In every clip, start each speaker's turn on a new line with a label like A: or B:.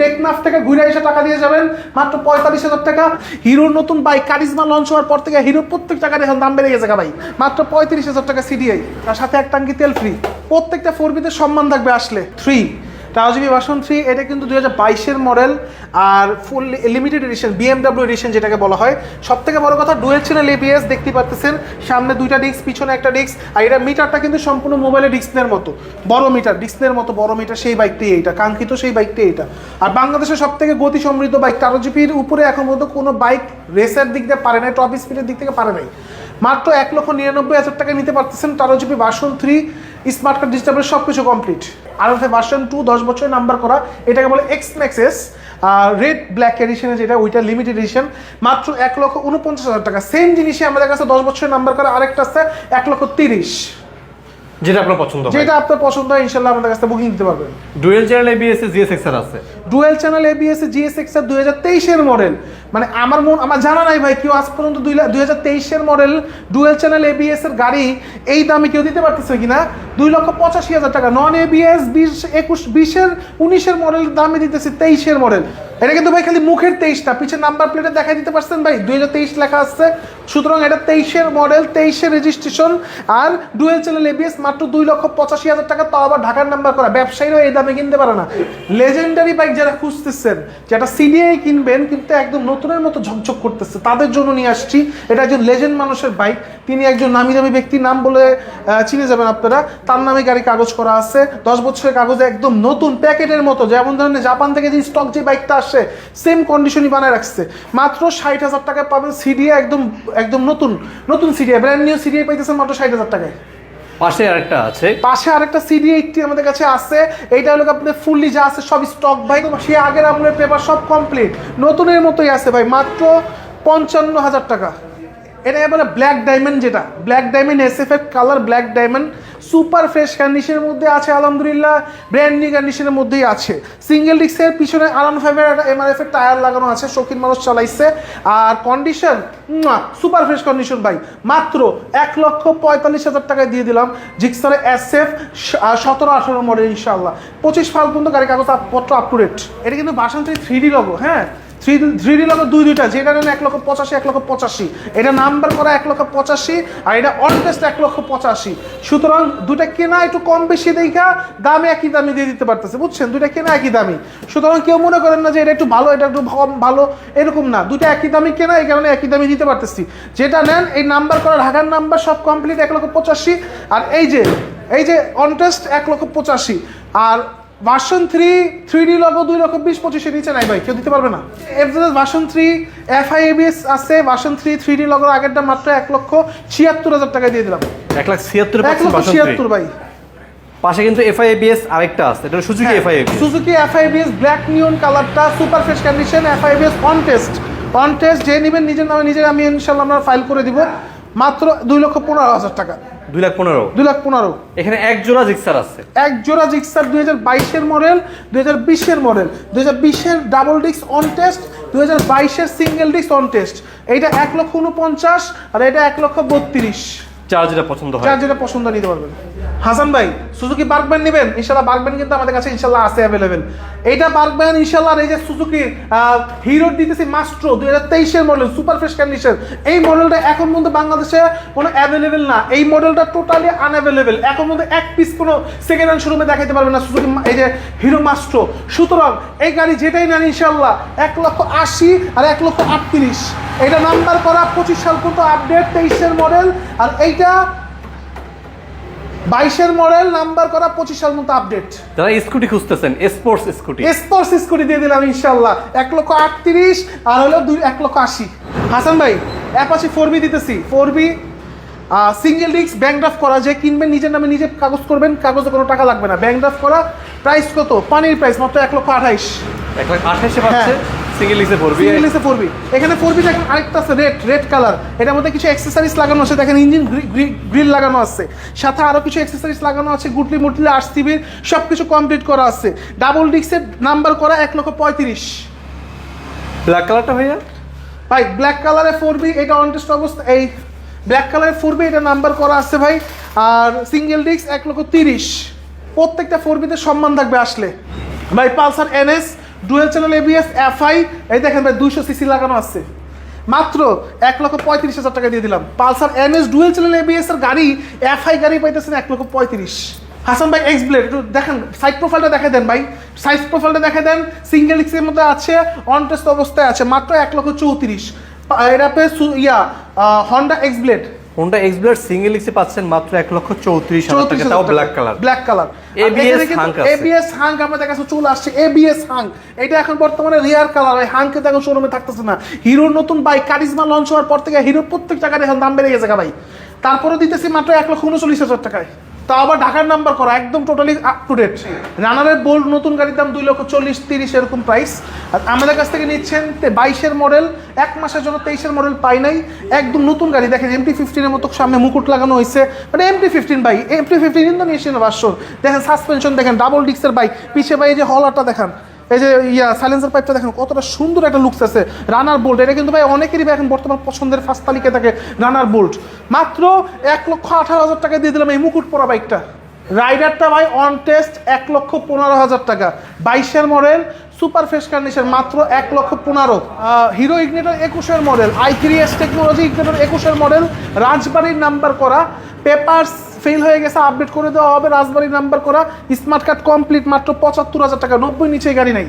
A: টেকনাফ থেকে ঘুরে এসে টাকা দিয়ে যাবেন, মাত্র পঁয়তাল্লিশ হাজার টাকা। হিরোর নতুন বাইক কারিজমা লঞ্চ হওয়ার পর থেকে হিরোর প্রত্যেক টাকার এখন দাম বেড়ে গেছে ভাই। মাত্র পঁয়ত্রিশ হাজার টাকা সিডিআই তার সাথে এক টাঙ্কি তেল ফ্রি প্রত্যেকটা ফোরবিতে সম্মান থাকবে আসলে থ্রি টাওজিবি ভার্সন থ্রি, এটা কিন্তু দুই হাজার বাইশের মডেল আর full limited edition BMW edition যেটাকে বলা হয়। সব থেকে বড় কথা ডুয়েল চ্যানেল এবিএস দেখতে পাচ্ছেন সামনে দুইটা ডিস্ক পিছনে একটা ডিস্ক আর এটা মিটারটা কিন্তু সম্পূর্ণ মোবাইলের ডিস্কের মতো। বড় মিটার ডিস্কের মতো বড় মিটার সেই বাইকটি এইটা, কাঙ্ক্ষিত সেই বাইকটি এটা আর বাংলাদেশের সব থেকে গতি সমৃদ্ধ বাইক টারো উপরে এখন পর্যন্ত কোনো বাইক রেসের দিক দিয়ে পারে নাই টপ স্পিডের দিক থেকে পারে নাই। মাত্র এক লক্ষ নিরানব্বই হাজার টাকা নিতে পারতেছেন Taro GP version three. Smart card digital সব কিছু কমপ্লিট আর হচ্ছে ভার্সন টু দশ বছরের নাম্বার করা এটাকে বলে এক্স ম্যাক্সেস রেড ব্ল্যাক এডিশনে যেটা ওইটা লিমিটেড এডিশন মাত্র এক লক্ষ উনপঞ্চাশ হাজার টাকা। সেম জিনিসই আমাদের কাছে দশ বছরের নাম্বার করা আরেকটা আছে এক লক্ষ তিরিশ।
B: যেটা আপনার পছন্দ
A: যেটা আপনার পছন্দ হয় ইনশাল্লাহ আমাদের কাছে বুকিং দিতে পারবেন।
B: ডুয়েল চ্যানেল এবিএস জিএসএক্স এর আছে।
A: ডুয়েল চ্যানেল এবিএস জিএসএক্স এর দুই হাজার তেইশের মডেল মানে আমার মন আমার জানা নাই ভাই কেউ আজ পর্যন্ত দুই দুই হাজার তেইশের মডেল ডুয়েল চ্যানেল এবিএস এর গাড়ি এই দামে কেউ দিতে পারতেছে কিনা? দুই লক্ষ পঁচাশি হাজার টাকা। নন এবিএস বিশ, একুশ, বিশের, উনিশের মডেল দামে দিতেছে তেইশের মডেল এটা কিন্তু ভাই খালি মুখের তেইশটা, পিছের নাম্বার প্লেটে দেখাই দিতে পারছেন ভাই। দুই হাজার তেইশ লেখা আসছে সুতরাং এটা তেইশের মডেল তেইশের রেজিস্ট্রেশন আর ডুয়েল চ্যানেল এবিএস মাত্র দুই লক্ষ পঁচাশি হাজার টাকা। তাও আবার ঢাকার নাম্বার করা। ব্যবসায়ীরাও এই দামে কিনতে পারে না। লেজেন্ডারি বাইক যারা খুঁজতেছেন যেটা সিডিআই কিনবেন, কিন্তু একদম নতুনের মতো ঝকঝক করতেছে, তাদের জন্য নিয়ে আসছি। এটা একজন লেজেন্ড মানুষের বাইক তিনি একজন নামি দামি ব্যক্তির নাম বলে চিনে যাবেন আপনারা। তার নামে গাড়ি কাগজ করা আছে। দশ বছরের কাগজে একদম নতুন প্যাকেটের মতো। যেমন ধরনের জাপান থেকে যে স্টক যে বাইকটা আসে সেম কন্ডিশনই বানায় রাখছে। মাত্র ষাট হাজার টাকায় পাবেন সিডিআই একদম একদম নতুন নতুন সিডিআই ব্র্যান্ড নিউ সিডিআই পাইতেছেন মাত্র ষাট হাজার টাকায়।
B: পাশে আরেকটা আছে।
A: পাশে আরেকটা সিডি এইটটি আমাদের কাছে আছে। এইটা হলো আপনাদের ফুললি যা আছে সব স্টক ভাই সে আগের আমলের পেপার সব কমপ্লিট নতুনের মতোই আছে ভাই মাত্র পঞ্চান্ন হাজার টাকা। এটা এবারে ব্ল্যাক ডায়মন্ড যেটা। Black diamond S F colour black diamond super fresh কন্ডিশনের মধ্যে আছে, আলহামদুলিল্লাহ ব্র্যান্ড নিউ কন্ডিশনের মধ্যেই আছে। সিঙ্গেল ডিস্কের পিছনে আরান ফাইভের একটা এমআরএফ এর টায়ার লাগানো আছে, শৌখিন মানুষ চালাইছে। আর কন্ডিশন সুপার ফ্রেশ কন্ডিশন ভাই। মাত্র এক লক্ষ পঁয়তাল্লিশ হাজার টাকায় দিয়ে দিলাম জিক্সারে এস এফ সতেরো, আঠারো মডেল ইনশাল্লাহ পঁচিশ ফাল পর্যন্ত গাড়ি কাগজ পত্র আপ টু ডেট এটা কিন্তু বাসন থ্রি ডি লগো হ্যাঁ? থ্রি থ্রি লগো দুই দুইটা যেটা নেন এক লক্ষ পঁচাশি, এক লক্ষ পঁচাশি। এটা নাম্বার করা এক লক্ষ পঁচাশি, আর এটা অনটেস্ট এক লক্ষ পঁচাশি। সুতরাং দুটা কেনা একটু কম বেশি দেখা, দামে একই দামে দিয়ে দিতে পারতেছে, বুঝছেন? দুটা কেনা একই দামি। সুতরাং কেউ মনে করেন না যে এটা একটু ভালো, এটা একটু কম, ভালো, এরকম না। দুটা একই দামি কেনা, এই কারণে একই দামে দিতে পারতেছি। যেটা নেন, এই নাম্বার করা ঢাকার নাম্বার সব কমপ্লিট এক লক্ষ পঁচাশি, আর এই যে এই যে অনটেস্ট এক লক্ষ পঁচাশি, আর version three three D logo দুই লক্ষ বিশ পঁচিশের নিচে নাই ভাই কেউ দিতে পারবে না। FZ version three F I ABS আছে ভার্সন থ্রি থ্রি ডি লগোর আগেরটা মাত্র এক লক্ষ ছিয়াত্তর হাজার টাকা দিয়ে দিলাম।
B: এক লাখ ছিয়াত্তর
A: এক লক্ষ ছিয়াত্তর ভাই।
B: পাশে কিন্তু এফআই এবিএস আরেকটা আছে এটা Suzuki. FI ABS
A: Suzuki FIBS black neon কালারটা super fresh condition FIBS on test on test যে নেবেন নিজের নামে নিজের আমি ইনশাল্লাহ আমরা ফাইল করে দিব। মাত্র দুই লক্ষ পনেরো হাজার টাকা।
B: দুই লাখ পনেরো।
A: দুই লাখ পনেরো।
B: এখানে এক জোড়া জিক্সার আছে।
A: এক জোড়া জিক্সার দুই হাজার বাইশের মডেল দুই হাজার বিশের মডেল দুই হাজার বিশের ডাবল ডিস্ক অন টেস্ট দুই হাজার বাইশের সিঙ্গেল ডিস্ক অন টেস্ট। এইটা এক লক্ষ উনপঞ্চাশ আর এটা এক লক্ষ বত্রিশ।
B: যার যেটা পছন্দ হয়।
A: যার যেটা পছন্দ নিতে পারবেন। হাসান ভাই, সুজুকি বার্কম্যান নেবেন? ইনশাল্লাহ বার্কম্যান কিন্তু আমাদের কাছে ইনশাল্লাহ আছে অ্যাভেলেবেল এইটা বার্কম্যান ইনশাল্লাহ এই যে সুজুকির হিরো দিতেছি মাস্ট্রো দুই হাজার তেইশের মডেল সুপার ফ্রেশ কন্ডিশন এই মডেলটা এখন পর্যন্ত বাংলাদেশে কোনো অ্যাভেলেবেল না। এই মডেলটা টোটালি আনঅ্যাভেলেবেল এখন পর্যন্ত এক পিস কোনো সেকেন্ড হ্যান্ড শোরুমে দেখাতে পারবে না সুজুকি এই যে হিরো মাস্ট্রো সুতরাং এই গাড়ি যেটাই নেন ইনশাল্লাহ এক লক্ষ আশি আর এক লক্ষ আটত্রিশ। এটা নাম্বার করা পঁচিশ সাল পর্যন্ত আপডেট তেইশের মডেল আর এইটা বাইশের মডেল নাম্বার করা পঁচিশ সাল মতো আপডেট
B: যারা স্কুটি খুঁজতেছেন স্পোর্টস স্কুটি।
A: স্পোর্টস স্কুটি দিয়ে দিলাম ইনশাল্লাহ এক লক্ষ আটত্রিশ আর হলো দুই এক লক্ষ আশি। হাসান ভাই অ্যাপাচি ফোর বি দিতেছি। Four B single disc bank draft করা যে কিনবেন নিজের নামে নিজে কাগজ করবেন কাগজে কোনো টাকা লাগবে না। ব্যাংক ড্রাফট করা প্রাইস কত? পানির প্রাইস মাত্র এক লক্ষ আঠাইশ।
B: এক লাখ আঠাশে পাচ্ছে। সিঙ্গেল লিসে পড়বি?
A: সিঙ্গেল এসে ফোরবি এখানে ফোরবি দেখেন আরেকটা আছে রেড রেড কালার এটার মধ্যে কিছু অ্যাক্সেসরিজ লাগানো আছে দেখেন ইঞ্জিন গ্রিল লাগানো আছে। সাথে আরও কিছু অ্যাক্সেসরিজ লাগানো আছে গুটলি মুটলি সব কিছু কমপ্লিট করা আছে। ডাবল ডিস্কের নাম্বার করা এক লক্ষ পঁয়ত্রিশ।
B: ব্ল্যাক কালারটা ভাইয়া?
A: ভাই ব্ল্যাক কালারে ফোর বি এটা অনটেস্ট অবস্থা এই ব্ল্যাক কালারে ফোর বি এটা নাম্বার করা আছে ভাই। আর সিঙ্গেল ডিস্ক এক লক্ষ তিরিশ। প্রত্যেকটা ফোর বিতে সম্মান থাকবে আসলে। ভাই Pulsar NS dual channel ABS FI এই দেখেন ভাই, দুইশো সিসি লাগানো আছে। মাত্র এক লক্ষ পঁয়ত্রিশ হাজার টাকা দিয়ে দিলাম। Pulsar NS dual channel ABS এর গাড়ি এফআই গাড়ি পাইতেছেন এক লক্ষ পঁয়ত্রিশ। হাসান ভাই এক্স ব্লেড একটু দেখেন সাইড প্রোফাইলটা দেখে দেন ভাই। সাইজ প্রোফাইলটা দেখে দেন সিঙ্গেল এক্সের মধ্যে আছে অন টেস্ট অবস্থায় আছে, মাত্র এক লক্ষ চৌত্রিশ। এটা yeah Honda X Blade
B: Honda X Blade single এক্সে পাচ্ছেন মাত্র এক লক্ষ চৌত্রিশ হাজার টাকা তাও black colour
A: black colour
B: ABS hunk
A: ABS hunk আমাদের কাছে চলে আসছে। এবিএস হাঙ্ক এটা এখন বর্তমানে রিয়ার কালার হয় হাঙ্কে তো এখন শোরুমে থাকতেছে না। হিরোর নতুন বাইক কারিজমা লঞ্চ হওয়ার পর থেকে হিরোর প্রত্যেক জায়গায় এখন দাম বেড়ে গেছে ভাই। তারপরে দিতেছি মাত্র এক লক্ষ উনচল্লিশ হাজার টাকায়। তা আবার ঢাকার নাম্বার করা, একদম টোটালি আপ টু ডেট রানারের বোল্ড নতুন গাড়ির দাম দুই লক্ষ চল্লিশ, তিরিশ এরকম প্রাইস আর আমাদের কাছ থেকে নিচ্ছেন বাইশের মডেল এক মাসের জন্য তেইশের মডেল পাই নাই। একদম নতুন গাড়ি, দেখেন এমটি ফিফটিনের মতো সামনে মুকুট লাগানো হয়েছে মানে MT fifteen by MT fifteen Indonesian version দেখেন সাসপেনশন দেখেন ডাবল ডিক্সের বাইক পিছিয়ে বাই যে হলারটা দেখান। এই যে ইয়া সাইলেন্সার পাইপটা দেখেন, কতটা সুন্দর একটা লুকস আছে। রানার বোল্ট এটা কিন্তু ভাই অনেকেরই এখন বর্তমান পছন্দের ফার্স্ট তালিকায় থাকে রানার বোল্ট মাত্র এক লক্ষ আঠারো হাজার টাকা দিয়ে দিলাম এই মুকুট পরা বাইকটা রাইডারটা ভাই অন টেস্ট এক লক্ষ পনেরো হাজার টাকা। বাইশের মডেল সুপার ফ্রেশ কন্ডিশন মাত্র এক লক্ষ পনেরো। হিরো ইগনেটর একুশের model I three S technology Igniter একুশের মডেল রাজবাড়ির নাম্বার করা পেপারস ফেল হয়ে গেছে আপডেট করে দেওয়া হবে রাজবাড়ির নাম্বার করা স্মার্ট কার্ড কমপ্লিট মাত্র পঁচাত্তর হাজার টাকা নব্বই নিচে গাড়ি নেই।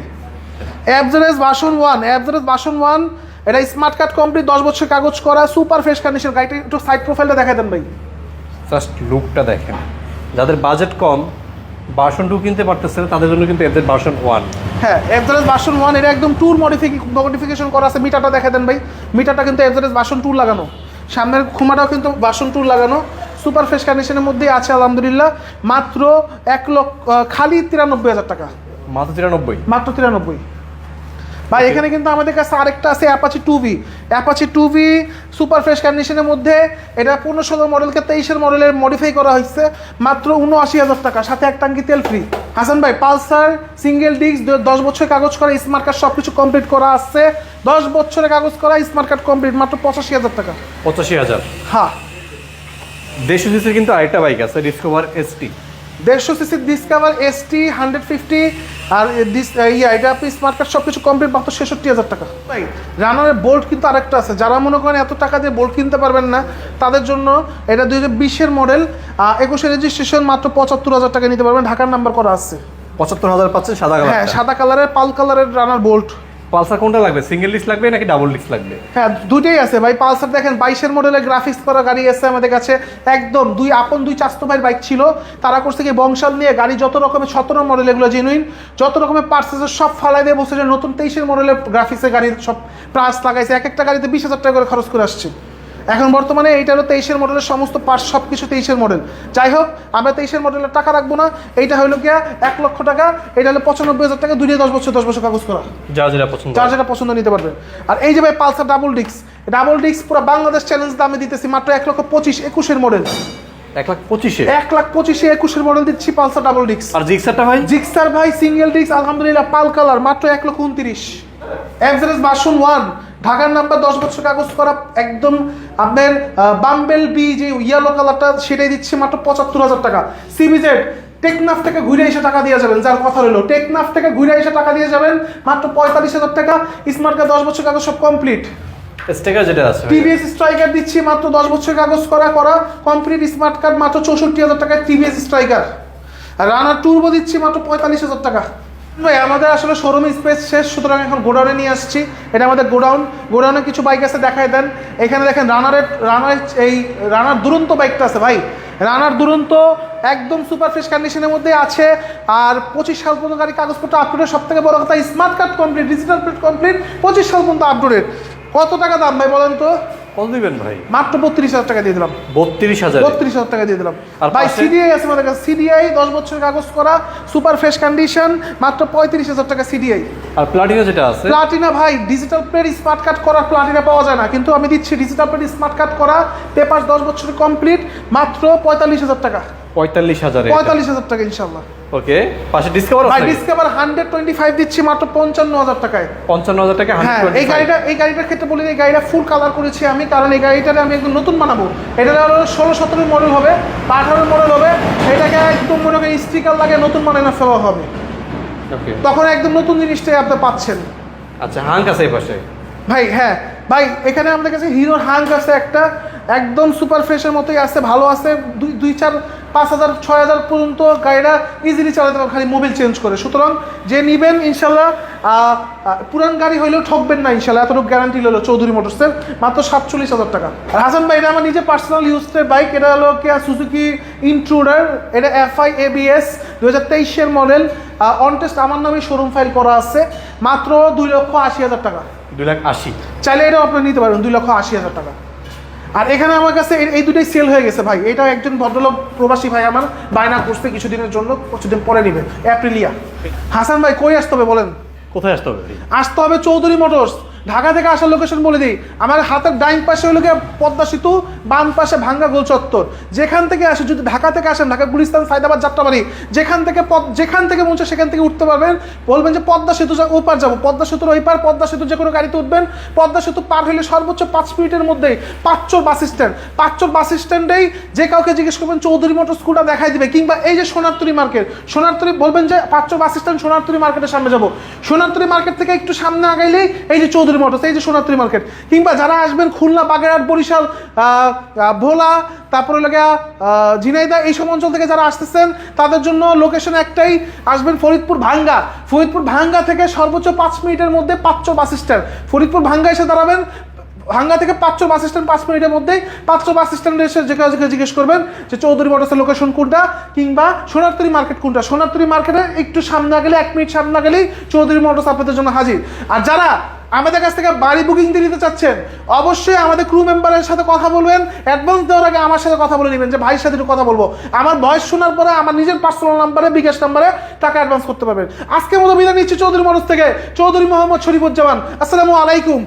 A: অ্যাবজারেজ বাসন ওয়ান অ্যাবজারেজ বাসন ওয়ান এটা স্মার্ট কার্ড কমপ্লিট দশ বছর কাগজ করা সুপার ফ্রেশ কন্ডিশন গাড়িটা একটু সাইড প্রোফাইলটা দেখা দেন ভাই।
B: জাস্ট লুকটা দেখেন। যাদের বাজেট কম ভার্সন টু কিনতে পারতেছে না, তাদের জন্য কিন্তু এদের ভার্সন ওয়ান
A: হ্যাঁ এভারেজ বাসন ওয়ান এটা একদম ট্যুর মডিফিকেশন করা আছে মিটারটা দেখা দেন ভাই। মিটারটা কিন্তু এভারেজ বাসন ট্যুর লাগানো। সামনের খুমাটাও কিন্তু বাসন ট্যুর লাগানো। সুপার ফ্রেশ কন্ডিশনের মধ্যেই আছে আলহামদুলিল্লাহ। মাত্র এক লক্ষ খালি তিরানব্বই হাজার টাকা।
B: মাত্র তিরানব্বই?
A: মাত্র তিরানব্বই। ভাই এখানে কিন্তু আমাদের কাছে আরেকটা আছে Apache two V Apache two V super fresh কন্ডিশনের মধ্যে এটা পনেরো ষোলো মডেলকে তেইশের মডেলের মডিফাই করা হয়েছে। মাত্র উনআশি হাজার টাকা সাথে এক টাঙ্কি তেল ফ্রি হাসান ভাই পালসার সিঙ্গেল ডিস্ক দশ বছরের কাগজ করা স্মার্ট কার্ড সব কিছু কমপ্লিট করা আছে। দশ বছরের কাগজ করা স্মার্ট কার্ড কমপ্লিট মাত্র পঁচাশি হাজার টাকা।
B: পঁচাশি হাজার।
A: হ্যাঁ।
B: দেড়শো সিসির কিন্তু আরেকটা বাইক আছে ডিসকভার এসটি
A: দেড়শো CC Discover S T hundred fifty আর ইয়া এটা আপনি স্মার্ট কার্ড সব কিছু কমপ্লিট মাত্র ছেষট্টি হাজার টাকা। ভাই। রানারের বোল্ট কিন্তু আরেকটা আছে যারা মনে করেন এত টাকা দিয়ে বোল্ট কিনতে পারবেন না তাদের জন্য এটা দুই হাজার বিশের মডেল একুশে রেজিস্ট্রেশন মাত্র পঁচাত্তর হাজার টাকা নিতে পারবেন ঢাকার নাম্বার করা আছে।
B: পঁচাত্তর হাজার পাচ্ছেন সাদা
A: হ্যাঁ সাদা কালারের পাল কালারের রানার বোল্ট
B: পালসার কোনটা লাগবে? সিঙ্গেল ডিস্ক লাগবে নাকি ডাবল ডিস্ক লাগবে?
A: হ্যাঁ দুটোই আছে। ভাই, পালসার দেখেন, বাইশের মডেলের গ্রাফিক্স করা গাড়ি আছে আমাদের কাছে। একদম দুই আপন, দুই চাস্তো ভাইয়ের বাইক ছিল। তারা করছে কি, বংশাল নিয়ে গাড়ি যত রকমের, সতেরো মডেল এগুলো জেনুইন যত রকমের পার্সেসের সব ফালাই দিয়ে বসে নতুন তেইশের মডেলের গ্রাফিক্সের গাড়ির সব প্রাস লাগাইছে। এক একটা গাড়িতে বিশ হাজার টাকা করে খরচ করে আসছে। এখন বর্তমানে এইটা হলো তেইশের মডেলের সমস্ত পার্ট সব কিছু তেইশের মডেল যাই হোক আমরা তেইশের মডেলের টাকা রাখব না। এইটা হলো গিয়া এক লক্ষ টাকা এটা হলো পঁচানব্বই হাজার টাকা দুই দশ বছর দশ বছর কাগজ করা।
B: যা যেটা পছন্দ
A: যার যেটা পছন্দ নিতে পারবেন আর এই যে ভাই Pulsar double disc double disc পুরো বাংলাদেশ চ্যালেঞ্জ দামে দিতেছি মাত্র এক লক্ষ পঁচিশ একুশের মডেল
B: এক লাখ পঁচিশে?
A: এক লাখ পঁচিশে একুশের মডেল দিচ্ছি পালসার ডাবল ডিস্ক।
B: আর জিক্সারটা ভাই?
A: জিক্সার ভাই সিঙ্গেল ডিস্ক আলহামদুলিল্লাহ পাল কালার মাত্র এক লক্ষ উনত্রিশ। এভারেজ বাসন ওয়ান ঢাকার নাম্বার দশ বছর কাগজ করা একদম আপনার বাম্বেল বি যে ইয়েলো কালারটা সেটাই দিচ্ছে মাত্র পঁচাত্তর হাজার টাকা। সিবিজেড টেকনাফ থেকে ঘুরে এসে টাকা দিয়ে যাবেন যার কথা রইল। টেকনাফ থেকে ঘুরে এসে টাকা দিয়ে যাবেন মাত্র পঁয়তাল্লিশ হাজার টাকা। স্মার্ট কার্ড দশ বছর কাগজ সব কমপ্লিট
B: স্টেকার যেটা আছে
A: টিভিএস স্ট্রাইকার দিচ্ছি মাত্র দশ বছর কাগজ করা করা। কমপ্লিট স্মার্ট কার্ড মাত্র চৌষট্টি হাজার টাকায় টিভিএস স্ট্রাইকার রানার টুরবো দিচ্ছি মাত্র পঁয়তাল্লিশ হাজার টাকা। আমাদের আসলে শোরুম স্পেস শেষ, সুতরাং এখন গোডাউনে নিয়ে আসছি। এটা আমাদের গোডাউন। গোডাউনে কিছু বাইক আছে, দেখায় দেন। এখানে দেখেন রানারের রানার এই রানার দুরন্ত বাইকটা আছে, ভাই। রানার দুরন্ত, একদম সুপার ফ্রেশ কন্ডিশনের মধ্যে আছে। আর পঁচিশ সাল পর্যন্ত গাড়ি কাগজপত্র আপডেটের সব থেকে বড় কথা smart card complete digital plate complete পঁচিশ সাল পর্যন্ত আপডেট কত টাকা দাম ভাই বলেন তো?
B: কত দিবেন ভাই?
A: মাত্র বত্রিশ হাজার টাকা দিয়ে দিলাম।
B: বত্রিশ হাজার?
A: বত্রিশ হাজার টাকা দিয়ে দিলাম।
B: আর
A: ভাই সিডিআই আছে আমাদের কাছে। সিডিআই দশ বছরের কাগজ করা সুপার ফ্রেশ কন্ডিশন মাত্র পঁয়ত্রিশ হাজার টাকা সিডিআই
B: আর প্লাটিনা যেটা আছে?
A: প্লাটিনা ভাই ডিজিটাল প্লেট স্মার্ট কার্ড করা প্লাটিনা পাওয়া যায় না। কিন্তু আমি দিচ্ছি ডিজিটাল প্লেট স্মার্ট কার্ড করা পেপার দশ বছরের কমপ্লিট মাত্র পঁয়তাল্লিশ হাজার টাকা।
B: পঁয়তাল্লিশ হাজার
A: পঁয়তাল্লিশ হাজার টাকা ইনশাল্লাহ
B: ওকে পাশে ডিসকাভার
A: ভাই ডিসকাভার হান্ড্রেড টোয়েন্টি ফাইভ দিচ্ছি মাত্র পঞ্চান্ন হাজার টাকায়।
B: পঞ্চান্ন হাজার টাকা
A: হ্যাঁ এই গাড়িটা এই গাড়িটার ক্ষেত্রে বলি এই গাড়িটা ফুল কালার করেছি আমি কারণ এই গাড়িটারে আমি একদম নতুন বানাবো। এটা হলো ষোলো সতেরো মডেল হবে বা আঠারো মডেল হবে এটাকে একদম মনে করি স্টিকার লাগে নতুন বানানো ফেলা হবে।
B: ওকে
A: তখন একদম নতুন জিনিসটাই আপনি পাচ্ছেন।
B: আচ্ছা হাঙ্ক আছে এই পাশে।
A: ভাই হ্যাঁ ভাই এখানে আমাদের কাছে হিরোর হাঙ্ক আছে একটা একদম সুপার ফ্রেশের মতোই আছে ভালো আছে দুই দুই চার পাঁচ হাজার ছয় হাজার পর্যন্ত গাড়িটা ইজিলি চালাতে পারবেন খালি মোবিল চেঞ্জ করে। সুতরাং যে নিবেন ইনশাল্লাহ পুরান গাড়ি হইলেও ঠকবেন না ইনশাল্লাহ এতটুকু গ্যারান্টি হলো চৌধুরী মোটরসের মাত্র সাতচল্লিশ হাজার টাকা। আর হাসান ভাই এটা আমার নিজে পার্সোনাল ইউজের বাইক এটা হলো কেয়া সুজুকি ইন্ট্রুডার এটা এফআই এবিএস দু হাজার তেইশের মডেল অন টেস্ট আমার নামে শোরুম ফাইল করা আছে মাত্র দুই লক্ষ আশি হাজার টাকা।
B: দুই লাখ আশি।
A: চাইলে এটাও আপনি নিতে পারেন দুই লক্ষ আশি হাজার টাকা। আর এখানে আমার কাছে এই- দুটোই সেল হয়ে গেছে ভাই। এটা একজন ভদ্রলোক প্রবাসী ভাই আমার বায়না করছে কিছুদিনের জন্য কিছুদিন পরে নিবে। অ্যাপ্রিলিয়া। হাসান ভাই কই আসতে হবে বলেন?
B: কোথায় আসতে হবে?
A: আসতে হবে চৌধুরী মোটরস। ঢাকা থেকে আসার লোকেশন বলে দিই। আমার হাতের ডাইন পাশে হলো গিয়ে পদ্মা সেতু, বাম পাশে ভাঙ্গা গোল চত্বর। যেখান থেকে আসে, যদি ঢাকা থেকে আসেন, ঢাকা গুলিস্তান সাইদাবাদ যাত্রাবাড়ি, যেখান থেকে যেখান থেকে চায় সেখান থেকে উঠতে পারবেন। বলবেন যে পদ্মা সেতু ওপার যাব। পদ্মা সেতুর ওই পার, পদ্মা সেতু যে কোনো গাড়িতে উঠবেন। পদ্মা সেতু পার হলে সর্বোচ্চ পাঁচ মিনিটের মধ্যেই পাঁচচর বাস স্ট্যান্ড পাঁচচর বাস স্ট্যান্ডেই যে কাউকে জিজ্ঞেস করবেন, চৌধুরী মোটর স্কুলটা দেখাই দিবে? কিংবা এই যে সোনারতরি মার্কেট সোনারতরি বলবেন যে পাঁচচর বাস স্ট্যান্ড সোনারতরি মার্কেটের সামনে যাব। সোনারতরি মার্কেট থেকে একটু সামনে আগাইলেই এই যে চৌধুরী মোটরস এই যে সোনারতরি মার্কেট। কিংবা যারা আসবেন খুলনা, বাগেরহাট, বরিশাল ভোলা, তারপরে লাগে ঝিনাইদা এই সব অঞ্চল থেকে যারা আসতেছেন, তাদের জন্য লোকেশন একটাই, আসবেন ফরিদপুর ভাঙ্গা। ফরিদপুর ভাঙ্গা থেকে সর্বোচ্চ পাঁচ মিনিটের মধ্যে পাঁচশো বাস স্ট্যান্ড। ফরিদপুর ভাঙ্গা এসে দাঁড়াবেন, ভাঙ্গা থেকে পাঁচশো বাস স্ট্যান্ড পাঁচ মিনিটের মধ্যেই পাঁচশো বাস স্ট্যান্ডে এসে যে কাউকে জিজ্ঞেস করবেন যে চৌধুরী মোটরসের লোকেশন কোনটা, কিংবা সোনারতরি মার্কেট কোনটা। সোনারতরি মার্কেটে একটু সামনে গেলে, এক মিনিট সামনে গেলেই চৌধুরী মোটরস আপনাদের জন্য হাজির। আর যারা আমাদের কাছ থেকে বাড়ি বুকিং দিয়ে নিতে চাচ্ছেন, অবশ্যই আমাদের ক্রু মেম্বারের সাথে কথা বলবেন। অ্যাডভান্স দেওয়ার আগে আমার সাথে কথা বলে নেবেন যে ভাইয়ের সাথে একটু কথা বলব। আমার বয়স শোনার পরে আমার নিজের পার্সোনাল নাম্বারে বিকাশ নাম্বারে টাকা অ্যাডভান্স করতে পারবেন। আজকে মতো বিদায় নিচ্ছি চৌধুরী মানুষ থেকে। চৌধুরী মোহাম্মদ শরীফুজ্জামান, আসসালামু আলাইকুম।